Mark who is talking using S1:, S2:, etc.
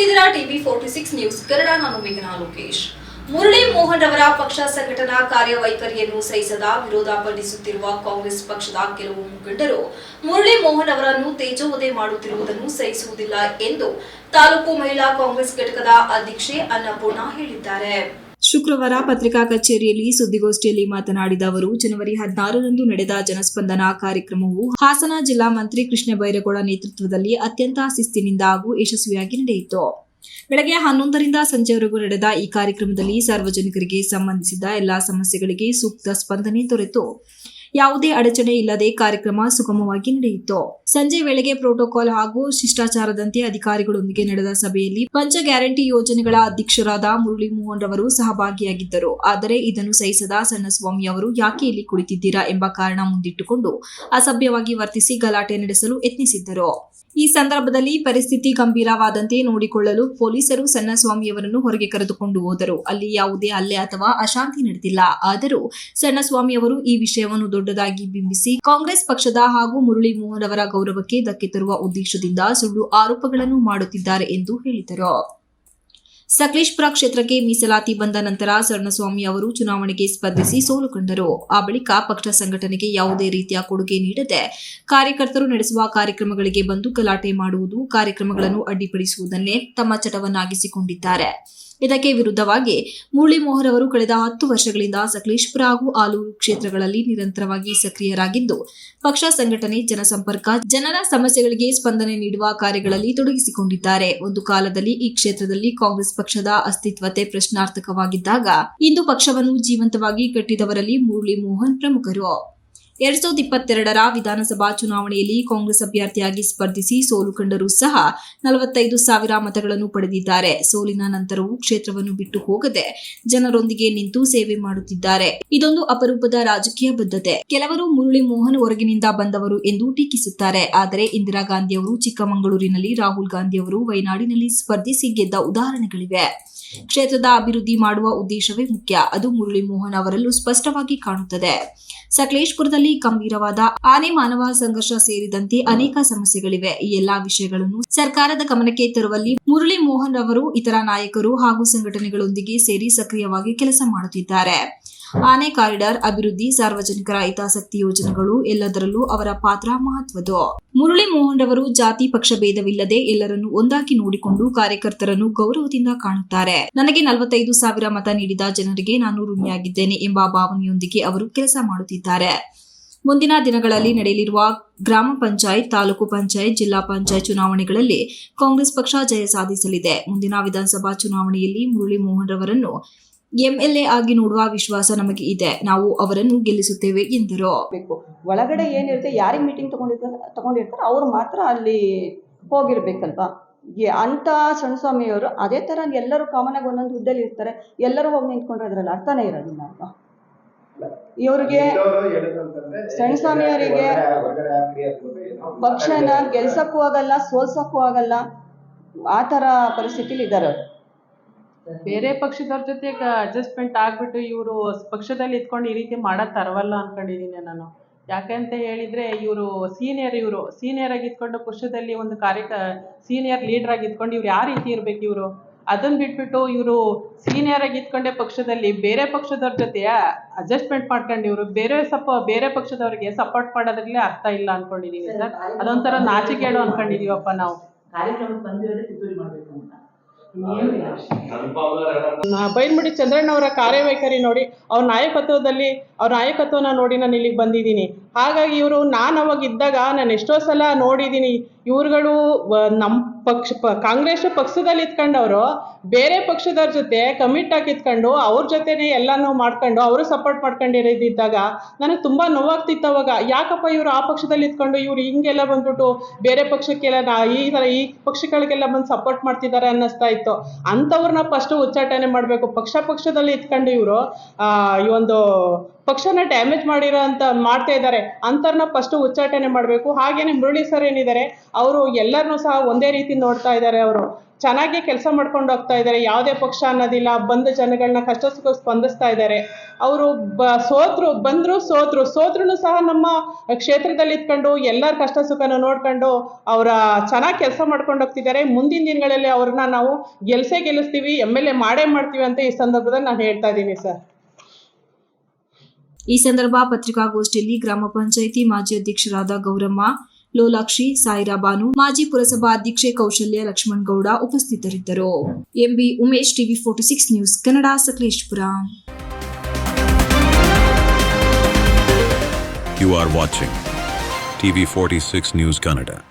S1: ನೋಡ್ತಿದ್ದೀರಾ TV forty six news, Kannada ನಾನು ಮೇಘನಾ ಲೋಕೇಶ್. ಮುರಳಿ ಮೋಹನ್ ಅವರ ಪಕ್ಷ ಸಂಘಟನಾ ಕಾರ್ಯವೈಖರಿಯನ್ನು ಸಹಿಸದ ವಿರೋಧ ಪಡಿಸುತ್ತಿರುವ ಕಾಂಗ್ರೆಸ್ ಪಕ್ಷದ ಕೆಲವು ಮುಖಂಡರು, ಮುರಳಿ ಮೋಹನ್ ಅವರನ್ನು ತೇಜೋವಧೆ ಮಾಡುತ್ತಿರುವುದನ್ನು ಸಹಿಸುವುದಿಲ್ಲ ಎಂದು ತಾಲೂಕು ಮಹಿಳಾ ಕಾಂಗ್ರೆಸ್ ಘಟಕದ ಅಧ್ಯಕ್ಷೆ ಅನ್ನಪೂರ್ಣ ಹೇಳಿದ್ದಾರೆ. ಶುಕ್ರವಾರ ಪತ್ರಿಕಾ ಕಚೇರಿಯಲ್ಲಿ ಸುದ್ದಿಗೋಷ್ಠಿಯಲ್ಲಿ ಮಾತನಾಡಿದ ಅವರು, ಜನವರಿ ಹದಿನಾರರಂದು ನಡೆದ ಜನಸ್ಪಂದನ ಕಾರ್ಯಕ್ರಮವು ಹಾಸನ ಜಿಲ್ಲಾ ಮಂತ್ರಿ ಕೃಷ್ಣ ಬೈರೇಗೌಡ ನೇತೃತ್ವದಲ್ಲಿ ಅತ್ಯಂತ ಶಿಸ್ತಿನಿಂದ ಹಾಗೂ ಯಶಸ್ವಿಯಾಗಿ ನಡೆಯಿತು. ಬೆಳಗ್ಗೆ ಹನ್ನೊಂದರಿಂದ ಸಂಜೆವರೆಗೂ ನಡೆದ ಈ ಕಾರ್ಯಕ್ರಮದಲ್ಲಿ ಸಾರ್ವಜನಿಕರಿಗೆ ಸಂಬಂಧಿಸಿದ ಎಲ್ಲಾ ಸಮಸ್ಯೆಗಳಿಗೆ ಸೂಕ್ತ ಸ್ಪಂದನೆ ದೊರೆತು. ಯಾವುದೇ ಅಡಚಣೆ ಇಲ್ಲದೆ ಕಾರ್ಯಕ್ರಮ ಸುಗಮವಾಗಿ ನಡೆಯಿತು. ಸಂಜೆ ವೇಳೆಗೆ ಪ್ರೋಟೋಕಾಲ್ ಹಾಗೂ ಶಿಷ್ಟಾಚಾರದಂತೆ ಅಧಿಕಾರಿಗಳೊಂದಿಗೆ ನಡೆದ ಸಭೆಯಲ್ಲಿ ಪಂಚ ಗ್ಯಾರಂಟಿ ಯೋಜನೆಗಳ ಅಧ್ಯಕ್ಷರಾದ ಮುರಳಿ ಮೋಹನ್ ರವರು ಸಹಭಾಗಿಯಾಗಿದ್ದರು. ಆದರೆ ಇದನ್ನು ಸಹಿಸದ ಸಣ್ಣಸ್ವಾಮಿ ಅವರು ಯಾಕೆ ಇಲ್ಲಿ ಕುಳಿತಿದ್ದೀರಾ ಎಂಬ ಕಾರಣ ಮುಂದಿಟ್ಟುಕೊಂಡು ಅಸಭ್ಯವಾಗಿ ವರ್ತಿಸಿ ಗಲಾಟೆ ನಡೆಸಲು ಯತ್ನಿಸಿದ್ದರು. ಈ ಸಂದರ್ಭದಲ್ಲಿ ಪರಿಸ್ಥಿತಿ ಗಂಭೀರವಾದಂತೆ ನೋಡಿಕೊಳ್ಳಲು ಪೊಲೀಸರು ಸಣ್ಣಸ್ವಾಮಿಯವರನ್ನು ಹೊರಗೆ ಕರೆದುಕೊಂಡು ಹೋದರು. ಅಲ್ಲಿ ಯಾವುದೇ ಹಲ್ಲೆ ಅಥವಾ ಅಶಾಂತಿ ನಡೆದಿಲ್ಲ. ಆದರೂ ಸಣ್ಣಸ್ವಾಮಿಯವರು ಈ ವಿಷಯವನ್ನು ದೊಡ್ಡದಾಗಿ ಬಿಂಬಿಸಿ ಕಾಂಗ್ರೆಸ್ ಪಕ್ಷದ ಹಾಗೂ ಮುರಳಿ ಮೋಹನ್ ಅವರ ಗೌರವಕ್ಕೆ ಧಕ್ಕೆ ತರುವ ಉದ್ದೇಶದಿಂದ ಸುಳ್ಳು ಆರೋಪಗಳನ್ನು ಮಾಡುತ್ತಿದ್ದಾರೆ ಎಂದು ಹೇಳಿದರು. ಸಕಲೇಶ್ಪುರ ಕ್ಷೇತ್ರಕ್ಕೆ ಮೀಸಲಾತಿ ಬಂದ ನಂತರ ಸರಣಸ್ವಾಮಿ ಅವರು ಚುನಾವಣೆಗೆ ಸ್ಪರ್ಧಿಸಿ ಸೋಲು ಕಂಡರು. ಆ ಬಳಿಕ ಪಕ್ಷ ಸಂಘಟನೆಗೆ ಯಾವುದೇ ರೀತಿಯ ಕೊಡುಗೆ ನೀಡದೆ ಕಾರ್ಯಕರ್ತರು ನಡೆಸುವ ಕಾರ್ಯಕ್ರಮಗಳಿಗೆ ಬಂದು ಗಲಾಟೆ ಮಾಡುವುದು, ಕಾರ್ಯಕ್ರಮಗಳನ್ನು ಅಡ್ಡಿಪಡಿಸುವುದನ್ನೇ ತಮ್ಮ ಚಟವನ್ನಾಗಿಸಿಕೊಂಡಿದ್ದಾರೆ. ಇದಕ್ಕೆ ವಿರುದ್ಧವಾಗಿ ಮುರಳಿ ಮೋಹನ್ ಅವರು ಕಳೆದ ಹತ್ತು ವರ್ಷಗಳಿಂದ ಸಕಲೇಶ್ಪುರ ಹಾಗೂ ಆಲೂರು ಕ್ಷೇತ್ರಗಳಲ್ಲಿ ನಿರಂತರವಾಗಿ ಸಕ್ರಿಯರಾಗಿದ್ದು, ಪಕ್ಷ ಸಂಘಟನೆ ಜನಸಂಪರ್ಕ, ಜನರ ಸಮಸ್ಯೆಗಳಿಗೆ ಸ್ಪಂದನೆ ನೀಡುವ ಕಾರ್ಯಗಳಲ್ಲಿ ತೊಡಗಿಸಿಕೊಂಡಿದ್ದಾರೆ. ಒಂದು ಕಾಲದಲ್ಲಿ ಈ ಕ್ಷೇತ್ರದಲ್ಲಿ ಕಾಂಗ್ರೆಸ್ ಪಕ್ಷದ ಅಸ್ತಿತ್ವತೆ ಪ್ರಶ್ನಾರ್ಥಕವಾಗಿದ್ದಾಗ ಇಂದು ಪಕ್ಷವನ್ನು ಜೀವಂತವಾಗಿ ಕಟ್ಟಿದವರಲ್ಲಿ ಮುರಳಿ ಮೋಹನ್ ಪ್ರಮುಖರು. ಎರಡ್ ಸಾವಿರದ ಇಪ್ಪತ್ತೆರಡರ ವಿಧಾನಸಭಾ ಚುನಾವಣೆಯಲ್ಲಿ ಕಾಂಗ್ರೆಸ್ ಅಭ್ಯರ್ಥಿಯಾಗಿ ಸ್ಪರ್ಧಿಸಿ ಸೋಲು ಕಂಡರೂ ಸಹ ನಲವತ್ತೈದು ಸಾವಿರ ಮತಗಳನ್ನು ಪಡೆದಿದ್ದಾರೆ. ಸೋಲಿನ ನಂತರವೂ ಕ್ಷೇತ್ರವನ್ನು ಬಿಟ್ಟು ಹೋಗದೆ ಜನರೊಂದಿಗೆ ನಿಂತು ಸೇವೆ ಮಾಡುತ್ತಿದ್ದಾರೆ. ಇದೊಂದು ಅಪರೂಪದ ರಾಜಕೀಯ ಬದ್ಧತೆ. ಕೆಲವರು ಮುರಳಿ ಮೋಹನ್ ಹೊರಗಿನಿಂದ ಬಂದವರು ಎಂದು ಟೀಕಿಸುತ್ತಾರೆ. ಆದರೆ ಇಂದಿರಾ ಗಾಂಧಿಯವರು ಚಿಕ್ಕಮಗಳೂರಿನಲ್ಲಿ, ರಾಹುಲ್ ಗಾಂಧಿಯವರು ವಯನಾಡಿನಲ್ಲಿ ಸ್ಪರ್ಧಿಸಿ ಗೆದ್ದ ಉದಾಹರಣೆಗಳಿವೆ. ಕ್ಷೇತ್ರದ ಅಭಿವೃದ್ಧಿ ಮಾಡುವ ಉದ್ದೇಶವೇ ಮುಖ್ಯ. ಅದು ಮುರಳಿ ಮೋಹನ್ ಅವರಲ್ಲೂ ಸ್ಪಷ್ಟವಾಗಿ ಕಾಣುತ್ತದೆ. ಸಕಲೇಶ್ಪುರದಲ್ಲಿ ಗಂಭೀರವಾದ ಆನೆ ಮಾನವ ಸಂಘರ್ಷ ಸೇರಿದಂತೆ ಅನೇಕ ಸಮಸ್ಯೆಗಳಿವೆ. ಈ ಎಲ್ಲಾ ವಿಷಯಗಳನ್ನು ಸರ್ಕಾರದ ಗಮನಕ್ಕೆ ತರುವಲ್ಲಿ ಮುರಳಿ ಮೋಹನ್ ಅವರು ಇತರ ನಾಯಕರು ಹಾಗೂ ಸಂಘಟನೆಗಳೊಂದಿಗೆ ಸೇರಿ ಸಕ್ರಿಯವಾಗಿ ಕೆಲಸ ಮಾಡುತ್ತಿದ್ದಾರೆ. ಆನೆ ಕಾರಿಡಾರ್ ಅಭಿವೃದ್ಧಿ ಸಾರ್ವಜನಿಕರ ಹಿತಾಸಕ್ತಿ ಯೋಜನೆಗಳು ಎಲ್ಲದರಲ್ಲೂ ಅವರ ಪಾತ್ರ ಮಹತ್ವದ್ದು. ಮುರಳಿ ಮೋಹನ್ ರವರು ಜಾತಿ, ಪಕ್ಷ ಭೇದವಿಲ್ಲದೆ ಎಲ್ಲರನ್ನು ಒಂದಾಗಿ ನೋಡಿಕೊಂಡು ಕಾರ್ಯಕರ್ತರನ್ನು ಗೌರವದಿಂದ ಕಾಣುತ್ತಾರೆ. ನನಗೆ ನಲವತ್ತೈದು ಸಾವಿರ ಮತ ನೀಡಿದ ಜನರಿಗೆ ನಾನು ಋಣಿಯಾಗಿದ್ದೇನೆ ಎಂಬ ಭಾವನೆಯೊಂದಿಗೆ ಅವರು ಕೆಲಸ ಮಾಡುತ್ತಿದ್ದಾರೆ. ಮುಂದಿನ ದಿನಗಳಲ್ಲಿ ನಡೆಯಲಿರುವ ಗ್ರಾಮ ಪಂಚಾಯತ್, ತಾಲೂಕು ಪಂಚಾಯತ್, ಜಿಲ್ಲಾ ಪಂಚಾಯತ್ ಚುನಾವಣೆಗಳಲ್ಲಿ ಕಾಂಗ್ರೆಸ್ ಪಕ್ಷ ಜಯ ಸಾಧಿಸಲಿದೆ. ಮುಂದಿನ ವಿಧಾನಸಭಾ ಚುನಾವಣೆಯಲ್ಲಿ ಮುರಳಿ ಮೋಹನ್ ರವರನ್ನು ಎಂಎಲ್ಎ ಆಗಿ ನೋಡುವ ವಿಶ್ವಾಸ ನಮಗೆ ಇದೆ. ನಾವು ಅವರನ್ನು ಗೆಲ್ಲಿಸುತ್ತೇವೆ ಎಂದರು.
S2: ಒಳಗಡೆ ಏನಿರುತ್ತೆ, ಯಾರಿಗೆ ಮೀಟಿಂಗ್ ತಗೊಂಡಿರ್ತಾರೆ ತಗೊಂಡಿರ್ತಾರೆ ಅವ್ರು ಮಾತ್ರ ಅಲ್ಲಿ ಹೋಗಿರ್ಬೇಕಲ್ವಾ? ಅಂತ ಸಣ್ಣಸ್ವಾಮಿಯವರು ಅದೇ ಥರ ಎಲ್ಲರೂ ಕಾಮನ್ ಆಗಿ ಒಂದೊಂದು ಹುದ್ದೆಲಿ ಇರ್ತಾರೆ. ಎಲ್ಲರೂ ಹೋಗಿ ನಿಂತ್ಕೊಂಡ್ರೆ ಅದರಲ್ಲಿ ಅರ್ಥನೇ ಇರೋದಿಲ್ಲ ಅಲ್ವಾ? ಇವ್ರಿಗೆ ಸಣ್ಣಸ್ವಾಮಿಯವರಿಗೆ ಪಕ್ಷನ ಗೆಲ್ಸಕ್ಕೂ ಆಗಲ್ಲ, ಸೋಲ್ಸಕ್ಕೂ ಆಗಲ್ಲ, ಆ ಥರ ಪರಿಸ್ಥಿತಿಲಿ ಇದ್ದಾರೆ ಅವ್ರು.
S3: ಬೇರೆ ಪಕ್ಷದವ್ರ ಜೊತೆ ಅಡ್ಜಸ್ಟ್ಮೆಂಟ್ ಆಗ್ಬಿಟ್ಟು ಇವರು ಪಕ್ಷದಲ್ಲಿ ಇದ್ಕೊಂಡು ಈ ರೀತಿ ಮಾಡಕ್ ತರವಲ್ಲ ಅನ್ಕೊಂಡಿದೀನಿ ನಾನು. ಯಾಕೆ ಅಂತ ಹೇಳಿದ್ರೆ ಇವರು ಸೀನಿಯರ್ ಇವರು ಸೀನಿಯರ್ ಆಗಿ ಇದ್ಕೊಂಡು ಪಕ್ಷದಲ್ಲಿ ಒಂದು ಕಾರ್ಯಕ ಸೀನಿಯರ್ ಲೀಡರ್ ಆಗಿ ಇದ್ಕೊಂಡು ಇವ್ರು ಯಾವ ರೀತಿ ಇರ್ಬೇಕು ಇವರು? ಅದನ್ನ ಬಿಟ್ಬಿಟ್ಟು ಇವರು ಸೀನಿಯರ್ ಆಗಿ ಇದ್ಕೊಂಡೆ ಪಕ್ಷದಲ್ಲಿ ಬೇರೆ ಪಕ್ಷದವ್ರ ಜೊತೆ ಅಡ್ಜಸ್ಟ್ಮೆಂಟ್ ಮಾಡ್ಕೊಂಡು ಇವರು ಬೇರೆ ಸಪ, ಬೇರೆ ಪಕ್ಷದವ್ರಿಗೆ ಸಪೋರ್ಟ್ ಮಾಡೋದ್ರಲ್ಲಿ ಅರ್ಥ ಇಲ್ಲ ಅನ್ಕೊಂಡಿದೀವಿ ಸರ್. ಅದೊಂಥರ ನಾಚಿಕೆ ಅನ್ಕೊಂಡಿದೀವಪ್ಪ ನಾವು.
S4: ಕಾರ್ಯಕ್ರಮಕ್ಕೆ ಬಂದಿರೋದೇ ಮಾಡಬೇಕು ಅಂತ. ಇನ್ನೇನು ಚಂದ್ರಣ್ಣ
S3: ಅವರ ಬೈಲ್ಮುಡಿ ಕಾರ್ಯವೈಖರಿ ನೋಡಿ, ಅವ್ರ ನಾಯಕತ್ವದಲ್ಲಿ, ಅವ್ರ ನಾಯಕತ್ವನ ನೋಡಿ ನಾನು ಇಲ್ಲಿಗೆ ಬಂದಿದ್ದೀನಿ. ಹಾಗಾಗಿ ಇವರು ನಾನು ಅವಾಗ ಇದ್ದಾಗ ನಾನು ಎಷ್ಟೋ ಸಲ ನೋಡಿದ್ದೀನಿ ಇವ್ರುಗಳು ನಮ್ಮ ಪಕ್ಷ ಕಾಂಗ್ರೆಸ್ ಪಕ್ಷದಲ್ಲಿ ಇದ್ಕೊಂಡವರು ಬೇರೆ ಪಕ್ಷದವ್ರ ಜೊತೆ ಕಮಿಟ್ ಆಗಿ ಇದ್ಕೊಂಡು ಅವ್ರ ಜೊತೆನೆ ಎಲ್ಲಾನು ಮಾಡ್ಕೊಂಡು, ಅವರು ಸಪೋರ್ಟ್ ಮಾಡ್ಕೊಂಡಿರೋದಿದ್ದಾಗ ನನಗೆ ತುಂಬ ನೋವಾಗ್ತಿತ್ತು ಅವಾಗ. ಯಾಕಪ್ಪ ಇವರು ಆ ಪಕ್ಷದಲ್ಲಿ ಇದ್ಕೊಂಡು ಇವ್ರು ಹಿಂಗೆಲ್ಲ ಬಂದ್ಬಿಟ್ಟು ಬೇರೆ ಪಕ್ಷಕ್ಕೆಲ್ಲ ನಾ ಈ ಥರ ಈ ಪಕ್ಷಗಳಿಗೆಲ್ಲ ಬಂದು ಸಪೋರ್ಟ್ ಮಾಡ್ತಿದ್ದಾರೆ ಅನ್ನಿಸ್ತಾ ಇತ್ತು. ಅಂಥವ್ರನ್ನ ಫಸ್ಟ್ ಉಚ್ಚಾಟನೆ ಮಾಡಬೇಕು. ಪಕ್ಷ ಪಕ್ಷದಲ್ಲಿ ಇದ್ಕೊಂಡು ಇವರು ಈ ಒಂದು ಪಕ್ಷನ ಡ್ಯಾಮೇಜ್ ಮಾಡಿರೋ ಅಂತ ಮಾಡ್ತಾ ಇದ್ದಾರೆ. ಅಂತರ್ನ ಫಸ್ಟ್ ಉಚ್ಚಾಟನೆ ಮಾಡಬೇಕು. ಹಾಗೇನೆ ಮುರಳಿ ಸರ್ ಏನಿದ್ದಾರೆ, ಅವರು ಎಲ್ಲರನ್ನೂ ಸಹ ಒಂದೇ ರೀತಿ ನೋಡ್ತಾ ಇದ್ದಾರೆ ಅವರು. ಚೆನ್ನಾಗಿ ಕೆಲಸ ಮಾಡ್ಕೊಂಡು ಹೋಗ್ತಾ ಇದ್ದಾರೆ. ಯಾವುದೇ ಪಕ್ಷ ಅನ್ನೋದಿಲ್ಲ. ಬಂದ ಜನಗಳನ್ನ ಕಷ್ಟ ಸುಖ ಸ್ಪಂದಿಸ್ತಾ ಇದ್ದಾರೆ. ಅವರು ಬ, ಸೋತ್ರು, ಬಂದ್ರು ಸೋತ್ರು. ಸೋತ್ರು ಸಹ ನಮ್ಮ ಕ್ಷೇತ್ರದಲ್ಲಿ ಇದ್ಕೊಂಡು, ಎಲ್ಲರ ಕಷ್ಟ ಸುಖನ ನೋಡ್ಕೊಂಡು ಅವರ ಚೆನ್ನಾಗಿ ಕೆಲಸ ಮಾಡ್ಕೊಂಡು ಹೋಗ್ತಿದ್ದಾರೆ. ಮುಂದಿನ ದಿನಗಳಲ್ಲಿ ಅವ್ರನ್ನ ನಾವು ಗೆಲ್ಸೇ ಗೆಲ್ಲಿಸ್ತೀವಿ. ಎಂ ಎಲ್ ಎ ಮಾಡೇ ಮಾಡ್ತೀವಿ ಅಂತ ಈ ಸಂದರ್ಭದಲ್ಲಿ ನಾನು ಹೇಳ್ತಾ ಇದ್ದೀನಿ ಸರ್
S1: ಈ ಸಂದರ್ಭ ಪತ್ರಿಕಾಗೋಷ್ಠಿಯಲ್ಲಿ ಗ್ರಾಮ ಪಂಚಾಯಿತಿ ಮಾಜಿ ಅಧ್ಯಕ್ಷರಾದ ಗೌರಮ್ಮ, ಲೋಲಾಕ್ಷಿ, ಸಾಯಿರಾ ಬಾನು, ಮಾಜಿ ಪುರಸಭಾ ಅಧ್ಯಕ್ಷೆ ಕೌಶಲ್ಯ ಲಕ್ಷ್ಮಣ್ ಗೌಡ ಉಪಸ್ಥಿತರಿದ್ದರು M B Umesh, TV forty six news, Kannada, Sakleshpur
S5: You are watching TV46 News Kannada.